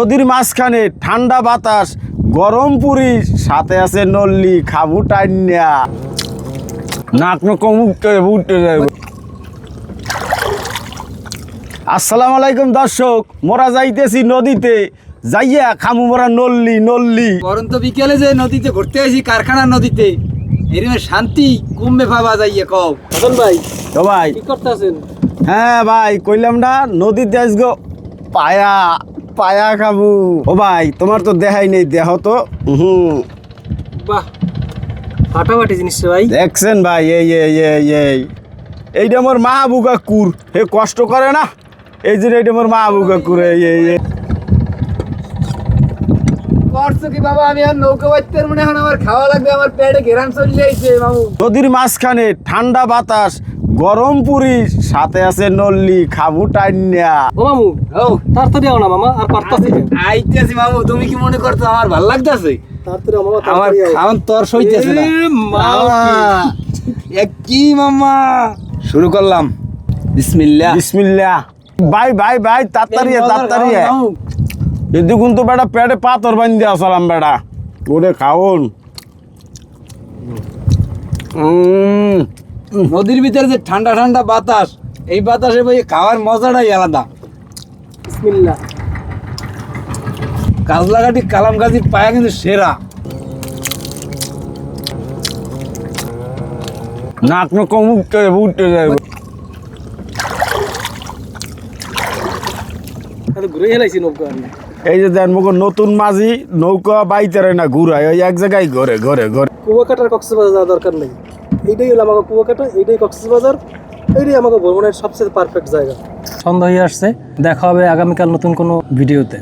নদীর মাঝখানে ঠান্ডা বাতাস গরম পুরি সাথে আছে নল্লি খাবু টাইনিয়া। নাক নকম উঠতে উঠতে যাবে আসসালামু আলাইকুম দর্শক মোরা যাইতেছি নদীতে যাইয়া খামু মোরা নল্লি নল্লি। পরন্ত বিকেলে যে নদীতে ঘুরতে আসি কারখানার নদীতে এরকম শান্তি কমবে ভাবা যাইয়ে কও। হাসান ভাই তো ভাই। কি করতেছেন? হ্যাঁ ভাই কইলাম না নদীতে আসগো পায়া পায়া খাবু। ও ভাই তোমার তো দেখাই নেই দেহ তো। হুম বাহ ফাটাফাটি জিনিস রে ভাই। দেখছেন ভাই এই এই এই এই। এইটা আমার মা বুকা কুর হে কষ্ট করে না? এই যে এইটা আমার মা বুকা কুর এই এই। এই। কি বাবা? আমি আর নৌকা বাঁচতে মনে এখন আমার খাওয়া লাগবে আমার পেটে ঘেরান চলে আইছে মামু। নদীর মাঝখানে ঠান্ডা বাতাস গরম পুরি সাথে আছে নল্লি খাবু টাইনিয়া। ও মামু ও। তাড়াতাড়ি আও না মামা আর পারতাছি না। আইতেছি মামু তুমি কি মনে করছ আমার ভালো লাগতেছে? তাড়াতাড়ি আও মামা আমার আও। তোর সইতেছে না। মামা, এ কি মামা? শুরু করলাম। বিসমিল্লাহ। বিসমিল্লা ভাই ভাই ভাই তাড়াতাড়ি তাড়াতাড়ি আয়। মামু, তো বেটা পেটে পাথর বান্ধি আসলাম বেটা। ওরে খাওন। উম, নদীর ভিতরে যে ঠান্ডা ঠান্ডা বাতাস এই বাতাসে ভাই খাওয়ার মজাটাই আলাদা। কাজলাঘাটি কালাম গাছির পায়া কিন্তু সেরা। নাক নকম উঠতে উঠতে যাবে। নৌকা আমি এই যে দেন মুখ নতুন মাঝি নৌকা বাইতে রয় না ঘুরায় ওই এক জায়গায় ঘরে ঘরে ঘরে। কুয়াকাটার কক্সবাজার যাওয়ার দরকার নেই। এইটাই হলো আমাকে কুয়াকাটা, এইটাই কক্সবাজার, এইটাই আমাকে ভ্রমণের সবচেয়ে পারফেক্ট জায়গা। সন্ধ্যা হয়ে আসছে, দেখা হবে আগামীকাল নতুন কোনো ভিডিওতে।